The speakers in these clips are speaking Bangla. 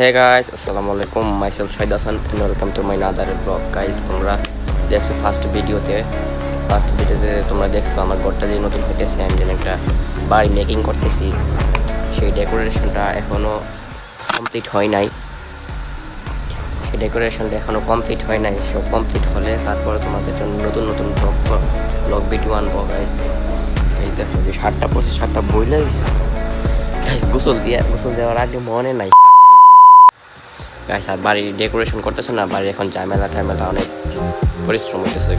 হে গাইস আসসালামু আলাইকুম myself Shahid Hasan and welcome to my another blog guys তোমরা দেখছ ফার্স্ট ভিডিওতে ফার্স্ট ভিডিওতে তোমরা দেখছ আমার ঘরটা যে নতুন হইতেছে, আমি যেন একটা বাড়ি মেকিং করতেছি। সেই ডেকোরেশনটা এখনও কমপ্লিট হয় নাই। সেই ডেকোরেশনটা এখনও কমপ্লিট হয় নাই। সব কমপ্লিট হলে তারপরে তোমাদের জন্য নতুন নতুন ব্লগ ব্লগ ভিডিও আনব গাইস এই দেখো যে সাতটা পড়ছে সাতটা বইলাইস গাইস গোসল দিয়ে গোসল দেওয়ার আগে মনে নাই। গাইস আর বাড়ি ডেকোরেশন করতেছে না, বাড়ি এখন ঝামেলা টামেলা অনেক পরিশ্রম হইতেছে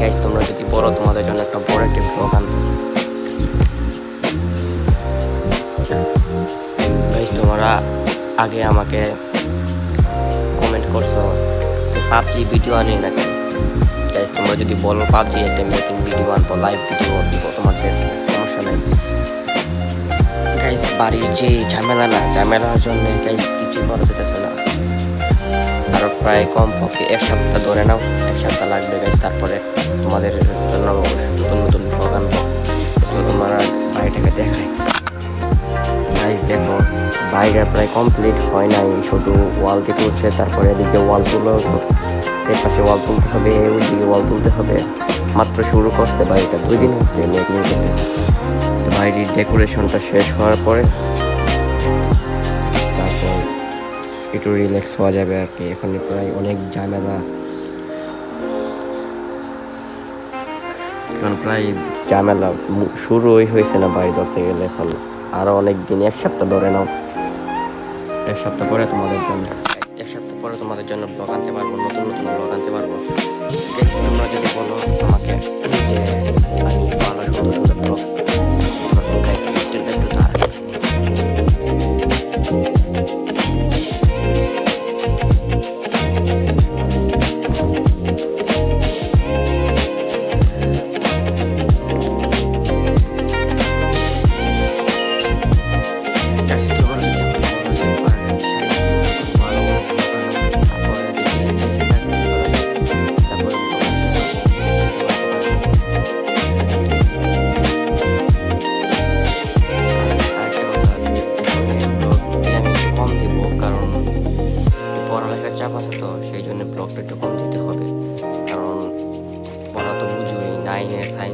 গাইস তোমরা যদি বড়, তোমাদের জন্য একটা বড় একটি ব্লগ আনব গাইস তোমরা আগে আমাকে কমেন্ট করছ পাবজি ভিডিও আনি না কেন গাইস তোমরা যদি বলো পাবজি একটা মেকিং ভিডিও আনব লাইভ ভিডিও দিব তোমাদের সমস্যা নাই গাইস বাড়ির যে ঝামেলা না, ঝামেলার জন্য কিছু করা যেতেছে না। আরও প্রায় কম পক্ষে এক সপ্তাহ ধরে নাও, এক সপ্তাহ লাগবে গাইস তারপরে তোমাদের জন্য নতুন নতুন ব্লগ আনব। তোমার বাড়িটাকে দেখাই। গাইস দেখো বাইরে প্রায় কমপ্লিট হয় নাই, শুধু ওয়াল কেটে উঠছে তারপরে এদিকে ওয়াল তুলো এর পাশে ওয়াল তুলতে হবে, ওইদিকে ওয়াল তুলতে হবে। মাত্র শুরু করছে বাড়িটা দুই দিন করতেছে বাড়ির ডেকোরেশনটা শেষ হওয়ার পরে তারপর একটু রিল্যাক্স হওয়া যাবে আর কি। এখন প্রায় অনেক ঝামেলা এখন প্রায় ঝামেলা শুরুই হয়েছে না বাড়ি ধরতে গেলে এখন। আরও অনেক দিন, এক সপ্তাহ ধরে নাও। এক সপ্তাহ পরে তোমাদের জন্য। এক সপ্তাহ পরে তোমাদের জন্য ব্লগ আনতে পারব, নতুন নতুন ব্লগ আনতে পারব। তোমরা যদি বলো আমাকে যে আমি 应该猜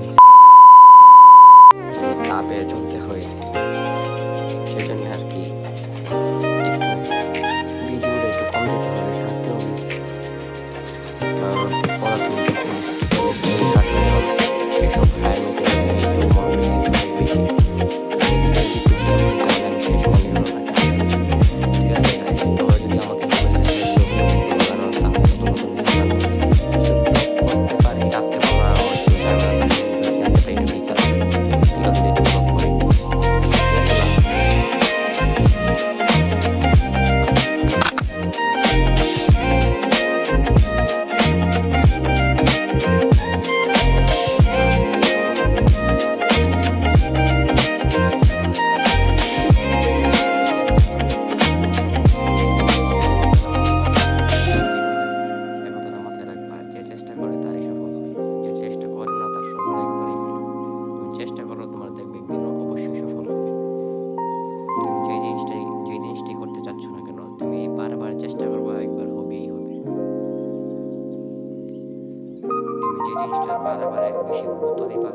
জিনিসটা বারবার বেশি গুরুত্ব দিবা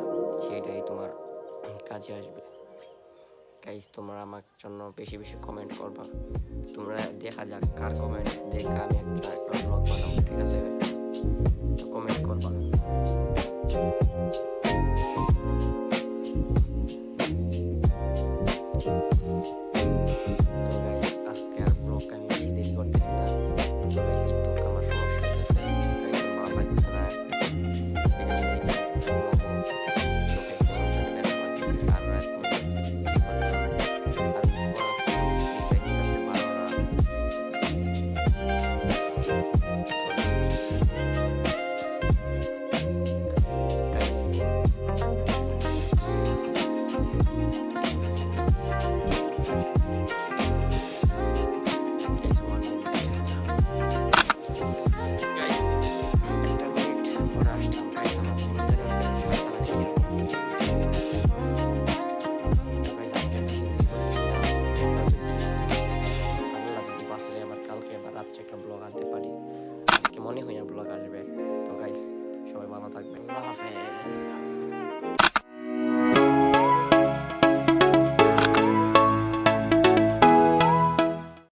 সেটাই তোমার কাজে আসবে। গাইজ তোমার আমার জন্য বেশি বেশি কমেন্ট করবা। তোমরা দেখা যাক কার কমেন্ট দেখে আমি একটা ব্লগ বানাবো, ঠিক আছে? কমেন্ট করবা। আজকে মনে হয় না ব্লগ আসবে তো গাইস সবাই ভালো থাকবে আল্লাহ হাফেজ।